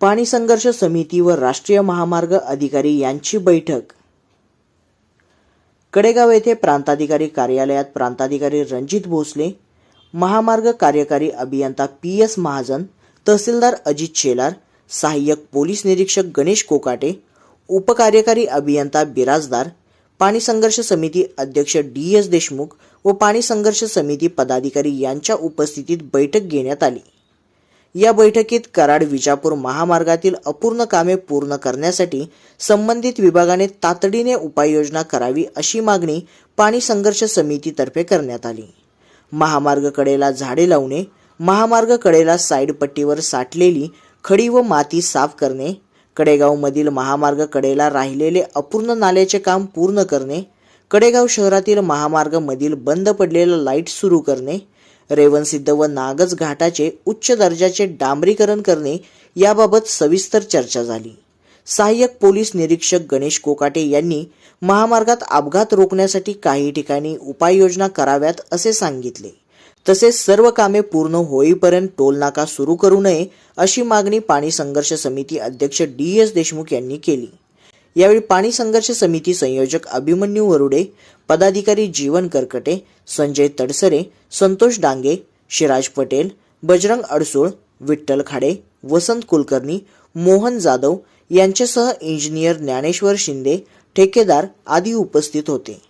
पाणी संघर्ष समिती व राष्ट्रीय महामार्ग अधिकारी यांची बैठक. कडेगाव येथे प्रांताधिकारी कार्यालयात प्रांताधिकारी रणजित भोसले महामार्ग कार्यकारी अभियंता पी एस महाजन तहसीलदार अजित शेलार सहाय्यक पोलीस निरीक्षक गणेश कोकाटे उपकार्यकारी अभियंता बिराजदार पाणी संघर्ष समिती अध्यक्ष डी एस देशमुख व पाणी संघर्ष समिती पदाधिकारी यांच्या उपस्थितीत बैठक घेण्यात आली. या बैठकीत कराड विजापूर महामार्गातील अपूर्ण कामे पूर्ण करण्यासाठी संबंधित विभागाने तातडीने उपाययोजना करावी अशी मागणी पाणी संघर्ष समितीतर्फे करण्यात आली. महामार्ग कडेला झाडे लावणे महामार्ग कडेला साईड पट्टीवर साठलेली खडी व माती साफ करणे कडेगावमधील महामार्ग कडेला राहिलेले अपूर्ण नाल्याचे काम पूर्ण करणे कडेगाव शहरातील महामार्गमधील बंद पडलेला लाइट सुरू करणे रेवणसिद्ध व नागज घाटाचे उच्च दर्जाचे डांबरीकरण करणे याबाबत सविस्तर चर्चा झाली. सहाय्यक पोलीस निरीक्षक गणेश कोकाटे यांनी महामार्गात अपघात रोखण्यासाठी काही ठिकाणी उपाययोजना कराव्यात असे सांगितले. तसेच सर्व कामे पूर्ण होईपर्यंत टोल नाका सुरू करू नये अशी मागणी पाणी संघर्ष समिती अध्यक्ष डी एस देशमुख यांनी केली. यावेळी पाणी संघर्ष समिती संयोजक अभिमन्यू वरुडे पदाधिकारी जीवन करकटे संजय तडसरे संतोष डांगे शिराज पटेल बजरंग अडसूळ विठ्ठल खाडे वसंत कुलकर्णी मोहन जाधव यांच्यासह इंजिनियर ज्ञानेश्वर शिंदे ठेकेदार आदी उपस्थित होते.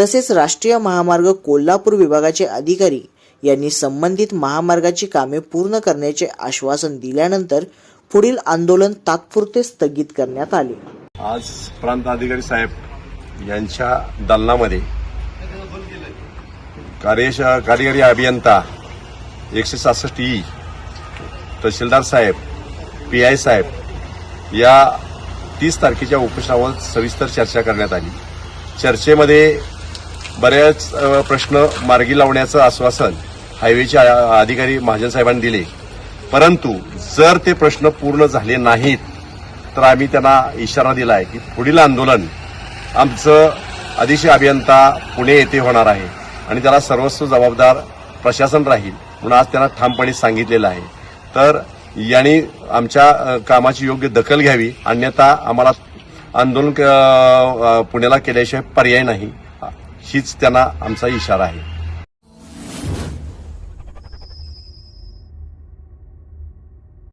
तसेच राष्ट्रीय महामार्ग कोल्हापूर विभागाचे अधिकारी यांनी संबंधित महामार्गाची कामे पूर्ण करण्याचे आश्वासन दिल्यानंतर पुढील आंदोलन तात्पुरते स्थगित करण्यात आले. आज प्रांत अधिकारी साहेब यांच्या दालनामध्ये कार्यश कार्यकारी अभियंता एकशे सहासष्ट ई तहसीलदार साहेब पी आय साहेब या तीस तारखेच्या उपोषणावर सविस्तर चर्चा करण्यात आली. चर्चेमध्ये बऱ्याच प्रश्न मार्गी लावण्याचं आश्वासन हायवेचे अधिकारी महाजन साहेबांनी दिले. परंतु जर ते प्रश्न पूर्ण झाले नाहीत तर आम्ही त्यांना इशारा दिला आहे की पुढील आंदोलन आमचं अधीक्षक अभियंता पुणे येथे होणार आहे आणि त्याला सर्वस्व जबाबदार प्रशासन राहील म्हणून आज त्यांना ठामपणे सांगितलेलं आहे. तर यांनी आमच्या कामाची योग्य दखल घ्यावी. अन्यथा आम्हाला आंदोलन पुण्याला केल्याशिवाय पर्याय नाही. हीच त्यांना आमचा इशारा आहे.